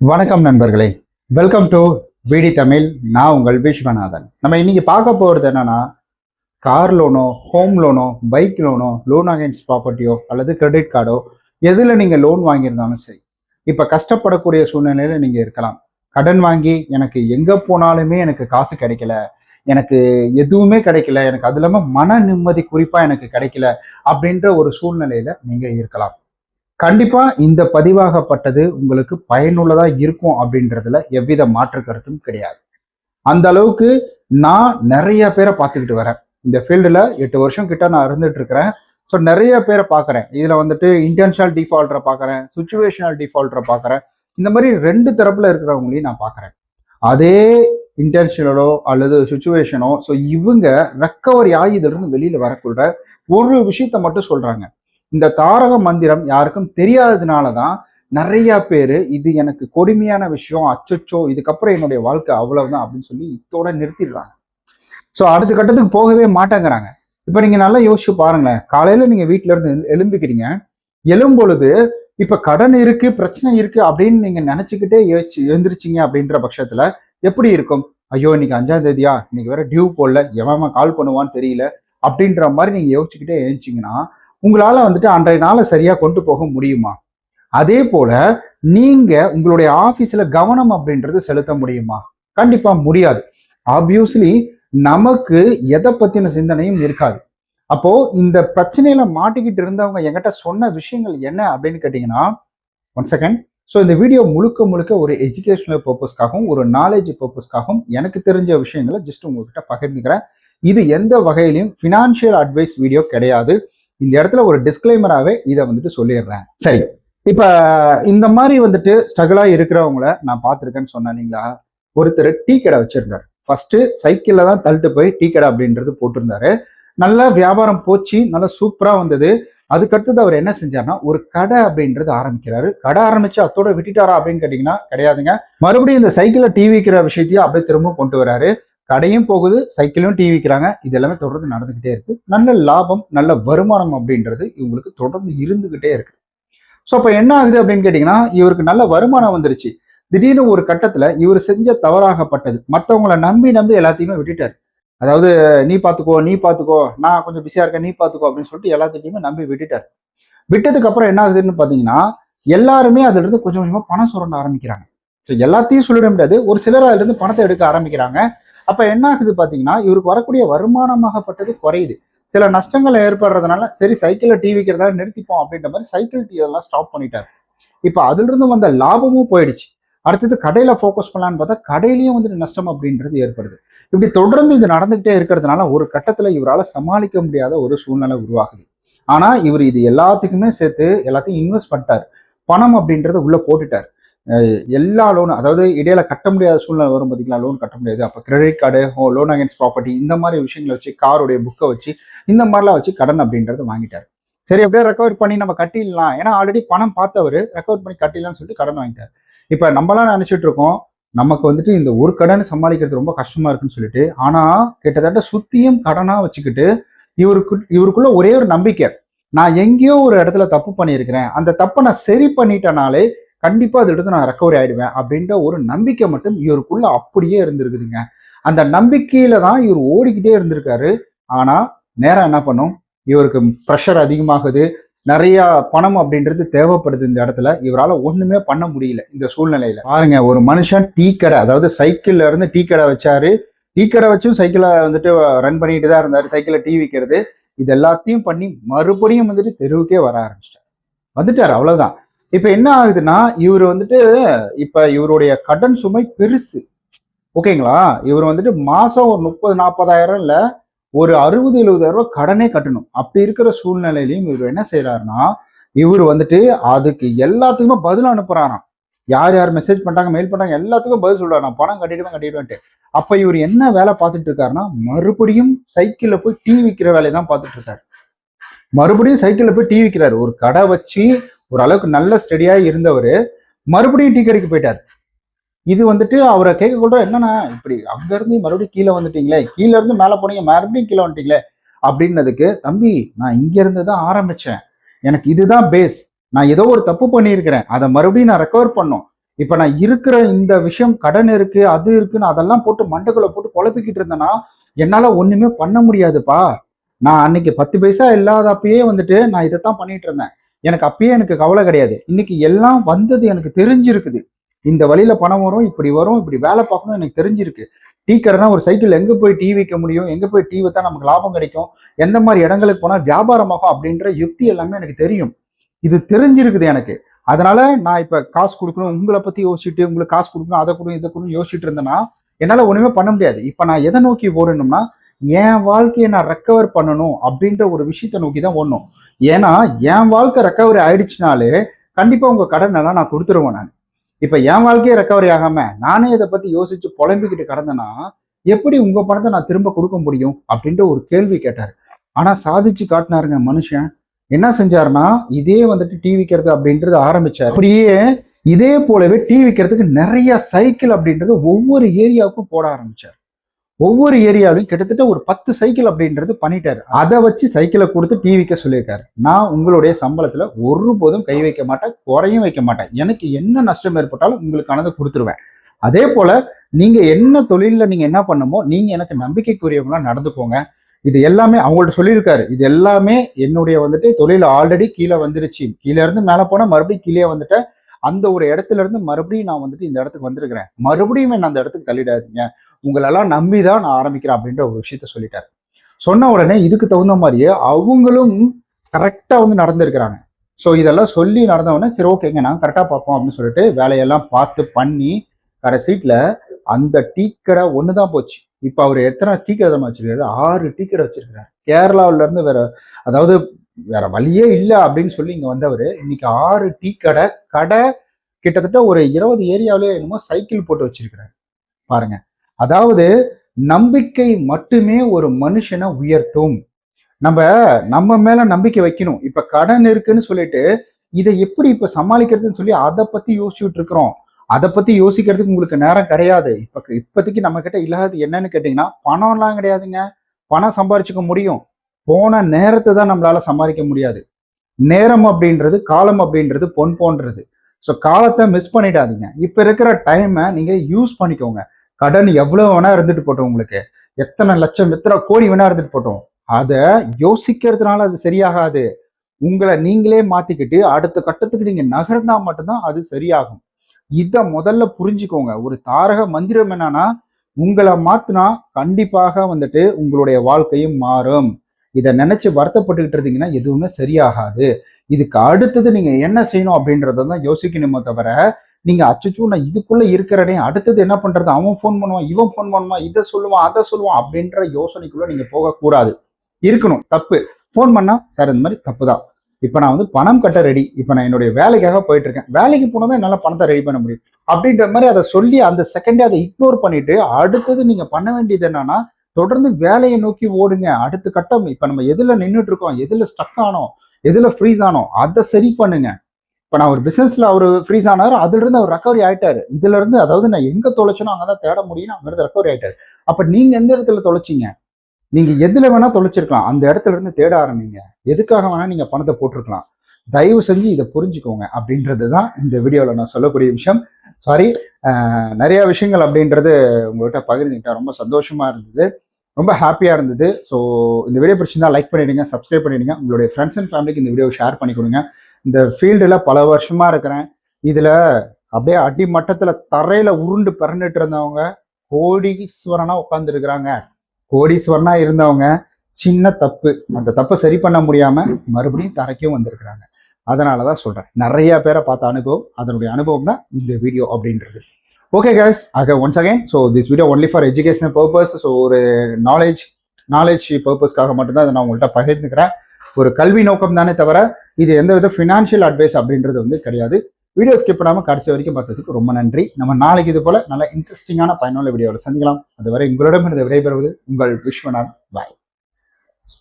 வணக்கம் நண்பர்களே. Welcome to விடி தமிழ் நான் உங்கள் விஸ்வநாதன். நம்ம இன்னைக்கு பார்க்க போகிறது என்னன்னா கார் லோனோ ஹோம் லோனோ பைக் லோனோ லோன் அகைன்ஸ்ட் ப்ராப்பர்ட்டியோ அல்லது கிரெடிட் கார்டோ எதில் நீங்கள் லோன் வாங்கியிருந்தாலும் சரி. இப்போ கஷ்டப்படக்கூடிய சூழ்நிலையில் நீங்கள் இருக்கலாம். கடன் வாங்கி எனக்கு எங்கே போனாலுமே எனக்கு காசு கிடைக்கல. எனக்கு எதுவுமே கிடைக்கல. எனக்கு அது இல்லாமல் மன நிம்மதி குறிப்பாக எனக்கு கிடைக்கல அப்படின்ற ஒரு சூழ்நிலையில் நீங்கள் இருக்கலாம். கண்டிப்பா இந்த பதிவாகப்பட்டது உங்களுக்கு பயனுள்ளதா இருக்கும் அப்படின்றதுல எவ்வித மாற்று கருத்தும் கிடையாது. அந்த அளவுக்கு நான் நிறைய பேரை பார்த்துக்கிட்டு வரேன். இந்த ஃபீல்டில் எட்டு வருஷம் கிட்ட நான் இருந்துட்டு இருக்கிறேன். ஸோ நிறைய பேரை பார்க்குறேன். இதில் வந்துட்டு இன்டென்ஷனல் டிஃபால்ட்டரை பார்க்குறேன் சுச்சுவேஷனல் டிஃபால்ட்டரை பார்க்குறேன். இந்த மாதிரி ரெண்டு தரப்பில் இருக்கிறவங்களையும் நான் பார்க்குறேன். அதே இன்டென்ஷனலோ அல்லது சுச்சுவேஷனோ ஸோ இவங்க ரெக்கவரி ஆகி இதிலிருந்து வெளியில் வரக்குள்ள ஒரு விஷயத்த மட்டும் சொல்கிறாங்க இந்த தாரக மந்திரம் யாருக்கும் தெரியாததுனால தான் நிறைய பேர் இது எனக்கு கொடுமையான விஷயம் அச்சச்சோ இதுக்கப்புறம் என்னுடைய வாழ்க்கை அவ்வளவுதான் அப்படின்னு சொல்லி இதோட நிறுத்திடுறாங்க. ஸோ அடுத்த கட்டத்துக்கு போகவே மாட்டேங்கிறாங்க. இப்போ நீங்கள் நல்லா யோசிச்சு பாருங்களேன். காலையில் நீங்கள் வீட்டில இருந்து எழுந்துக்கிறீங்க. எழும் பொழுது இப்போ கடன் இருக்கு பிரச்சனை இருக்கு அப்படின்னு நீங்க நினச்சிக்கிட்டே யோசிச்சு எழுந்திருச்சீங்க அப்படின்ற பட்சத்துல எப்படி இருக்கும்? ஐயோ இன்னைக்கு அஞ்சாம் தேதியா? இன்னைக்கு வேற டியூ போடல. எவன் கால் பண்ணுவான்னு தெரியல. அப்படின்ற மாதிரி நீங்க யோசிச்சுக்கிட்டே எழுந்திச்சிங்கன்னா உங்களால் வந்துட்டு அன்றைய நாளை சரியாக கொண்டு போக முடியுமா? அதே போல நீங்க உங்களுடைய ஆஃபீஸில் கவனம் அப்படின்றது செலுத்த முடியுமா? கண்டிப்பா முடியாது. ஆப்வியஸ்லி நமக்கு எதை பத்தின சிந்தனையும் இருக்காது. அப்போ இந்த பிரச்சனையில மாட்டிக்கிட்டு இருந்தவங்க என்கிட்ட சொன்ன விஷயங்கள் என்ன அப்படின்னு கேட்டீங்கன்னா ஒன் செகண்ட் ஸோ இந்த வீடியோ முழுக்க முழுக்க ஒரு எஜுகேஷனல் பர்பஸ்க்காகவும் ஒரு நாலேஜ் பர்பஸ்க்காகவும் எனக்கு தெரிஞ்ச விஷயங்களை ஜஸ்ட் உங்ககிட்ட பகிர்ந்துக்கிறேன். இது எந்த வகையிலையும் ஃபினான்ஷியல் அட்வைஸ் வீடியோ கிடையாது. இந்த இடத்துல ஒரு டிஸ்க்ளைமராகவே இதை வந்துட்டு சொல்லிடுறேன். சரி. இப்போ இந்த மாதிரி வந்துட்டு ஸ்ட்ரகிளாக இருக்கிறவங்கள நான் பார்த்துருக்கேன்னு சொன்னேன் இல்லைங்களா? ஒருத்தர் டீ கடை வச்சிருந்தார். ஃபர்ஸ்ட் சைக்கிளில் தான் தள்ளிட்டு போய் டீ கடை அப்படின்றது போட்டிருந்தாரு. நல்லா வியாபாரம் போச்சு நல்லா சூப்பராக வந்தது. அதுக்கடுத்தது அவர் என்ன செஞ்சார்னா ஒரு கடை அப்படின்றது ஆரம்பிக்கிறாரு. கடை ஆரம்பிச்சு அத்தோட விட்டுட்டாரா அப்படின்னு கேட்டிங்கன்னா கிடையாதுங்க. மறுபடியும் இந்த சைக்கிளில் டீ விற்கிற விஷயத்தையும் அப்படியே திரும்ப கொண்டு வராரு. கடையும் போகுது சைக்கிளும் டீ விற்கிறாங்க இது எல்லாமே தொடர்ந்து நடந்துகிட்டே இருக்கு. நல்ல லாபம் நல்ல வருமானம் அப்படின்றது இவங்களுக்கு தொடர்ந்து இருந்துகிட்டே இருக்கு. ஸோ அப்போ என்ன ஆகுது அப்படின்னு கேட்டிங்கன்னா இவருக்கு நல்ல வருமானம் வந்துருச்சு. திடீர்னு ஒரு கட்டத்தில் இவர் செஞ்ச தவறாகப்பட்டது. மற்றவங்களை நம்பி நம்பி எல்லாத்தையுமே விட்டுட்டார். அதாவது நீ பார்த்துக்கோ நீ பார்த்துக்கோ நான் கொஞ்சம் பிஸியாக இருக்கேன் நீ பார்த்துக்கோ அப்படின்னு சொல்லிட்டு எல்லாத்தையுமே நம்பி விட்டுட்டார். விட்டதுக்கு அப்புறம் என்ன ஆகுதுன்னு பார்த்தீங்கன்னா எல்லாருமே அதுல இருந்து கொஞ்சம் கொஞ்சமாக பணம் சுரண்ட ஆரம்பிக்கிறாங்க. ஸோ எல்லாத்தையும் சொல்லிட முடியாது. ஒரு சிலர் அதுல இருந்து பணத்தை எடுக்க ஆரம்பிக்கிறாங்க. அப்ப என்ன ஆகுது பாத்தீங்கன்னா இவருக்கு வரக்கூடிய வருமானமாகப்பட்டது குறையுது. சில நஷ்டங்கள் ஏற்படுறதுனால சரி சைக்கிளில் டீ விற்கிறதால நிறுத்திப்போம் அப்படின்ற மாதிரி சைக்கிள் டீ எல்லாம் ஸ்டாப் பண்ணிட்டாரு. இப்போ அதுல இருந்து வந்த லாபமும் போயிடுச்சு. அடுத்தது கடையில ஃபோக்கஸ் பண்ணலான்னு பார்த்தா கடையிலயும் வந்துட்டு நஷ்டம் அப்படின்றது ஏற்படுது. இப்படி தொடர்ந்து இது நடந்துகிட்டே இருக்கிறதுனால ஒரு கட்டத்துல இவரால் சமாளிக்க முடியாத ஒரு சூழ்நிலை உருவாகுது. ஆனா இவர் இது எல்லாத்துக்குமே சேர்த்து எல்லாத்தையும் இன்வெஸ்ட் பண்ணிட்டார். பணம் அப்படின்றத உள்ள போட்டுட்டார். எல்லா லோனும் அதாவது இடையில கட்ட முடியாத சூழ்நிலை வரும் பார்த்தீங்களா லோன் கட்ட முடியாது. அப்போ credit card loan against property இந்த மாதிரி விஷயங்களை வச்சு காருடைய புக்கை வச்சு இந்த மாதிரிலாம் வச்சு கடன் அப்படின்றத வாங்கிட்டார். சரி அப்படியே ரெக்கவர் பண்ணி நம்ம கட்டிடலாம். ஏன்னா ஆல்ரெடி பணம் பார்த்தவர் ரெக்கவர் பண்ணி கட்டிடலாம்னு சொல்லிட்டு கடன் வாங்கிட்டார். இப்போ நம்மளாம் நினச்சிட்டு இருக்கோம் நமக்கு வந்துட்டு இந்த ஒரு கடன் சமாளிக்கிறது ரொம்ப கஷ்டமா இருக்குன்னு சொல்லிட்டு ஆனா கிட்டத்தட்ட சுத்தியும் கடனா வச்சுக்கிட்டு இவருக்கு இவருக்குள்ள ஒரே ஒரு நம்பிக்கை. நான் எங்கேயோ ஒரு இடத்துல தப்பு பண்ணியிருக்கிறேன். அந்த தப்பை நான் சரி பண்ணிட்டனாலே கண்டிப்பாக அதை எடுத்து நான் ரெக்கவரி ஆகிடுவேன் அப்படின்ற ஒரு நம்பிக்கை மட்டும் இவருக்குள்ள அப்படியே இருந்திருக்குதுங்க. அந்த நம்பிக்கையில தான் இவர் ஓடிக்கிட்டே இருந்திருக்காரு. ஆனால் நேரம் என்ன பண்ணும்? இவருக்கு ப்ரெஷர் அதிகமாகுது. நிறைய பணம் அப்படின்றது தேவைப்படுது இந்த இடத்துல. இவரால் ஒன்றுமே பண்ண முடியல இந்த சூழ்நிலையில. பாருங்க ஒரு மனுஷன் டீ கடை அதாவது சைக்கிள்ல இருந்து டீ கடை வச்சாரு. டீ கடை வச்சும் சைக்கிளை வந்துட்டு ரன் பண்ணிட்டு தான் இருந்தார். சைக்கிளை டீ விற்கிறது இது எல்லாத்தையும் பண்ணி மறுபடியும் வந்துட்டு தெருவுக்கே வர ஆரம்பிச்சிட்டார். வந்துட்டார் அவ்வளோதான் இப்போ என்ன ஆகுதுன்னா இவர் வந்துட்டு இப்போ இவருடைய கடன் சுமை பெருசு. ஓகேங்களா? இவர் வந்துட்டு மாதம் ஒரு முப்பது நாற்பதாயிரம் இல்லை ஒரு அறுபது எழுபதாயிரம் ரூபாய் கடனே கட்டணும். அப்படி இருக்கிற சூழ்நிலையிலையும் இவர் என்ன செய்யறாருன்னா இவர் வந்துட்டு அதுக்கு எல்லாத்துக்குமே பதில் அனுப்புறாராம். யார் யார் மெசேஜ் பண்ணுறாங்க மெயில் பண்ணுறாங்க எல்லாத்துக்கும் பதில் சொல்றாரு. நான் பணம் கட்டிடுவேன் கட்டிடுவேன்ட்டு. அப்போ இவர் என்ன வேலை பார்த்துட்டு இருக்காருன்னா மறுபடியும் சைக்கிளில் போய் டீ விற்கிற வேலையை தான் பார்த்துட்டு இருக்காரு. மறுபடியும் சைக்கிளில் போய் டீ விற்கிறாரு ஒரு கடை வச்சு ஓரளவுக்கு நல்ல ஸ்டடியாக இருந்தவர் மறுபடியும் டீ கடைக்கு போயிட்டார். இது வந்துட்டு அவரை கேட்க கூட என்னன்னா இப்படி அங்கேருந்து மறுபடியும் கீழே வந்துட்டீங்களே கீழே இருந்து மேலே போனீங்க மறுபடியும் கீழே வந்துட்டீங்களே அப்படின்னதுக்கு தம்பி நான் இங்கேருந்து தான் ஆரம்பித்தேன் எனக்கு இதுதான் பேஸ் நான் ஏதோ ஒரு தப்பு பண்ணியிருக்கிறேன். அதை மறுபடியும் நான் ரெக்கவர் பண்ணும் இப்போ நான் இருக்கிற இந்த விஷயம் கடன் இருக்கு அது இருக்குன்னு அதெல்லாம் போட்டு மண்டக்குள்ள போட்டு குழப்பிக்கிட்டு இருந்தேன்னா என்னால் ஒன்றுமே பண்ண முடியாதுப்பா. நான் அன்னைக்கு பத்து பைசா இல்லாதப்பயே வந்துட்டு நான் இதைத்தான் பண்ணிட்டு இருந்தேன். எனக்கு அப்பயே எனக்கு கவலை கிடையாது. இன்னைக்கு எல்லாம் வந்தது எனக்கு தெரிஞ்சிருக்குது. இந்த வழியில பணம் வரும் இப்படி வரும் இப்படி வேலை பார்க்கணும் எனக்கு தெரிஞ்சிருக்கு. டீ கடைனா ஒரு சைக்கிள் எங்க போய் டீ வைக்க முடியும் எங்க போய் டீ வைத்தா நமக்கு லாபம் கிடைக்கும் எந்த மாதிரி இடங்களுக்கு போனா வியாபாரமாகும் அப்படின்ற யுக்தி எல்லாமே எனக்கு தெரியும். இது தெரிஞ்சிருக்குது எனக்கு. அதனால நான் இப்ப காசு கொடுக்கணும் உங்களை பத்தி யோசிச்சுட்டு உங்களுக்கு காசு கொடுக்கணும் அதை கொடுக்கணும் இதை கொடுக்கணும் யோசிச்சுட்டு இருந்தேன்னா என்னால ஒண்ணுமே பண்ண முடியாது. இப்ப நான் எதை நோக்கி ஓடணும்னா என் வாழ்க்கையை நான் ரெக்கவர் பண்ணணும் அப்படின்ற ஒரு விஷயத்தை நோக்கி தான் ஓடணும். ஏன்னா என் வாழ்க்கை ரெக்கவரி ஆயிடுச்சுனாலே கண்டிப்பா உங்க கடன் எல்லாம் நான் கொடுத்துருவேன் நான். இப்ப என் வாழ்க்கையே ரெக்கவரி ஆகாம நானே இதை பத்தி யோசிச்சு புலம்பிக்கிட்டு கடந்தேன்னா எப்படி உங்க பணத்தை நான் திரும்ப கொடுக்க முடியும்? அப்படின்ற ஒரு கேள்வி கேட்டார். ஆனா சாதிச்சு காட்டினாருங்க மனுஷன். என்ன செஞ்சாருன்னா இதே வந்துட்டு டீ விற்கிறது அப்படின்றது ஆரம்பிச்சார். அப்படியே இதே போலவே டீ விற்கிறதுக்கு நிறைய சைக்கிள் அப்படின்றது ஒவ்வொரு ஏரியாவுக்கும் போட ஆரம்பிச்சார். ஒவ்வொரு ஏரியாவிலும் கிட்டத்தட்ட ஒரு பத்து சைக்கிள் அப்படின்றது பண்ணிட்டாரு. அதை வச்சு சைக்கிளை கொடுத்து டிவிக்க சொல்லியிருக்காரு. நான் உங்களுடைய சம்பளத்துல ஒருபோதும் கை வைக்க மாட்டேன் குறையும் வைக்க மாட்டேன். எனக்கு என்ன நஷ்டம் ஏற்பட்டாலும் உங்களுக்கானதை கொடுத்துருவேன். அதே போல நீங்க என்ன தொழில நீங்க என்ன பண்ணுமோ நீங்க எனக்கு நம்பிக்கைக்குரியவங்களா நடந்துக்கோங்க. இது எல்லாமே அவங்கள்ட்ட சொல்லியிருக்காரு. இது எல்லாமே என்னுடைய வந்துட்டு தொழில் ஆல்ரெடி கீழே வந்துருச்சு. கீழே இருந்து மேலே போனா மறுபடியும் கீழே வந்துட்டேன். அந்த ஒரு இடத்துல இருந்து மறுபடியும் நான் வந்துட்டு இந்த இடத்துக்கு வந்திருக்கிறேன். மறுபடியும் என்ன அந்த இடத்துக்கு தள்ளிடாதீங்க. உங்களெல்லாம் நம்பி தான் நான் ஆரம்பிக்கிறேன் அப்படின்ற ஒரு விஷயத்த சொல்லிட்டாரு. சொன்ன உடனே இதுக்கு தகுந்த மாதிரியே அவங்களும் கரெக்டாக வந்து நடந்திருக்கிறாங்க. ஸோ இதெல்லாம் சொல்லி நடந்தவுடனே சரி ஓகேங்க நாங்கள் கரெக்டாக பார்ப்போம் அப்படின்னு சொல்லிட்டு வேலையெல்லாம் பார்த்து பண்ணி கடைசீட்டில் அந்த டீ கடை ஒன்று தான் போச்சு. இப்போ அவர் எத்தனை டீ கடை தான் வச்சிருக்காரு? ஆறு டீ கடை வச்சிருக்கிறார். கேரளாவிலேருந்து வேற அதாவது வேற வழியே இல்லை அப்படின்னு சொல்லி இங்கே வந்தவர் இன்னைக்கு ஆறு டீ கடை கடை கிட்டத்தட்ட ஒரு இருபது ஏரியாவிலே என்னமோ சைக்கிள் போட்டு வச்சிருக்கிறார். பாருங்க. அதாவது நம்பிக்கை மட்டுமே ஒரு மனுஷனை உயர்த்தும். நம்ம நம்ம மேல நம்பிக்கை வைக்கணும். இப்ப கடன் இருக்குன்னு சொல்லிட்டு இதை எப்படி இப்ப சமாளிக்கிறதுன்னு சொல்லி அதை பத்தி யோசிச்சுட்டு இருக்கிறோம். அதை பத்தி யோசிக்கிறதுக்கு உங்களுக்கு நேரம் கிடையாது. இப்ப இப்போதைக்கு நம்ம கிட்ட இல்லாதது என்னன்னு கேட்டீங்கன்னா பணம்லாம் கிடையாதுங்க. பணம் சம்பாரிச்சுக்க முடியும். போன நேரத்தை தான் நம்மளால சம்பாதிக்க முடியாது. நேரம் அப்படின்றது காலம் அப்படின்றது பொன் போன்றது. ஸோ காலத்தை மிஸ் பண்ணிடாதீங்க. இப்போ இருக்கிற டைமை நீங்கள் யூஸ் பண்ணிக்கோங்க. கடன் எவ்வளவு வேணா இருந்துட்டு போட்டோம் உங்களுக்கு. எத்தனை லட்சம் எத்தனை கோடி வேணா இருந்துட்டு போட்டோம். அதை யோசிக்கிறதுனால அது சரியாகாது. உங்களை நீங்களே மாத்திக்கிட்டு அடுத்த கட்டத்துக்கு நீங்க நகர்ந்தா மட்டும்தான் அது சரியாகும். இதை முதல்ல புரிஞ்சுக்கோங்க. ஒரு தாரக மந்திரம் என்னன்னா உங்களை மாத்தினா கண்டிப்பாக வந்துட்டு உங்களுடைய வாழ்க்கையும் மாறும். இதை நினைச்சு வருத்தப்பட்டுக்கிட்டு இருந்தீங்கன்னா எதுவுமே சரியாகாது. இதுக்கு அடுத்தது நீங்க என்ன செய்யணும் அப்படின்றத தான் யோசிக்கணுமே தவிர நீங்க அச்சச்சோ நான் இதுக்குள்ள இருக்கிறனே அடுத்தது என்ன பண்றது? அவன் ஃபோன் பண்ணுவான் இவன் ஃபோன் பண்ணுவான் இதை சொல்லுவான் அதை சொல்லுவான் அப்படின்ற யோசனைக்குள்ள நீங்க போகக்கூடாது. இருக்கணும் தப்பு. ஃபோன் பண்ணா சார் இந்த மாதிரி தப்பு தான். இப்போ நான் வந்து பணம் கட்ட ரெடி இப்போ நான் என்னுடைய வேலைக்காக போயிட்டு இருக்கேன் வேலைக்கு போனதான் என்னால் பணத்தை ரெடி பண்ண முடியும். அப்படின்ற மாதிரி அதை சொல்லி அந்த செகண்டே அதை இக்னோர் பண்ணிட்டு அடுத்தது நீங்க பண்ண வேண்டியது என்னன்னா தொடர்ந்து வேலையை நோக்கி ஓடுங்க. அடுத்த கட்டம் இப்போ நம்ம எதுல நின்றுட்டு இருக்கோம்? எதுல ஸ்டக் ஆனோம்? எதுல ஃப்ரீஸ் ஆனோம்? அதை சரி பண்ணுங்க. இப்போ நான் ஒரு பிஸ்னஸில் அவர் ஃப்ரீஸ் ஆனார் அதுலேருந்து அவர் ரெக்கவரி ஆகிட்டார் இதுலேருந்து அதாவது நான் எங்கே தொலைச்சனோ அங்கதான் தேட முடியும் அங்கேருந்து ரெக்கவரி ஆகிட்டார் அப்போ நீங்கள் எந்த இடத்துல தொலைச்சிங்க? நீங்கள் எதில் வேணால் தொலைச்சிருக்கலாம். அந்த இடத்துல இருந்து தேட ஆரம்பிங்க. எதுக்காக வேணால் நீங்கள் பணத்தை போட்டிருக்கலாம். தயவு செஞ்சு இதை புரிஞ்சுக்கோங்க அப்படின்றது தான் இந்த வீடியோவில் நான் சொல்லக்கூடிய விஷயம். சாரி நிறைய விஷயங்கள் அப்படின்றது உங்கள்கிட்ட பகிர்ந்துக்கிட்டேன் ரொம்ப சந்தோஷமாக இருந்தது. ரொம்ப ஹாப்பியாக இருந்தது. ஸோ இந்த வீடியோ பிடிச்சிருந்தா லைக் பண்ணிடுங்க சப்ஸ்கிரைப் பண்ணிடுங்க. உங்களுடைய ஃப்ரெண்ட்ஸ் அண்ட் ஃபேமிலிக்கு இந்த வீடியோ ஷேர் பண்ணி கொடுங்க. இந்த ஃபீல்டில் பல வருஷமாக இருக்கிறேன். இதில் அப்படியே அடி மட்டத்தில் தரையில் உருண்டு பிறந்துட்டு இருந்தவங்க கோடீஸ்வரனாக உட்காந்துருக்குறாங்க கோடீஸ்வரனாக இருந்தவங்க சின்ன தப்பு. அந்த தப்பை சரி பண்ண முடியாமல் மறுபடியும் தரைக்கும் வந்திருக்கிறாங்க. அதனால தான் சொல்கிறேன் நிறைய பேரை பார்த்த அனுபவம் அதனுடைய அனுபவம் தான் இந்த வீடியோ அப்படின்றது. ஓகே கேஸ் ஆக once again so this video only for educational purpose so ஒரு நாலேஜ் நாலேஜ் பர்பஸ்க்காக மட்டும்தான் அதை நான் உங்கள்கிட்ட பகிர்ந்துக்கிறேன். ஒரு கல்வி நோக்கம் தானே தவிர இது எந்த வித ஃபினான்ஷியல் அட்வைஸ் அப்படின்றது வந்து கிடையாது. வீடியோ ஸ்கிப் பண்ணாமல் கடைசி வரைக்கும் பார்த்ததுக்கு ரொம்ப நன்றி. நம்ம நாளைக்கு இது போல நல்ல இன்ட்ரெஸ்டிங்கான பயனுள்ள வீடியோவில் சந்திக்கலாம். அதுவரை உங்களிடமிருந்து விடைபெறுவது உங்கள் விஸ்வநாத் பாய்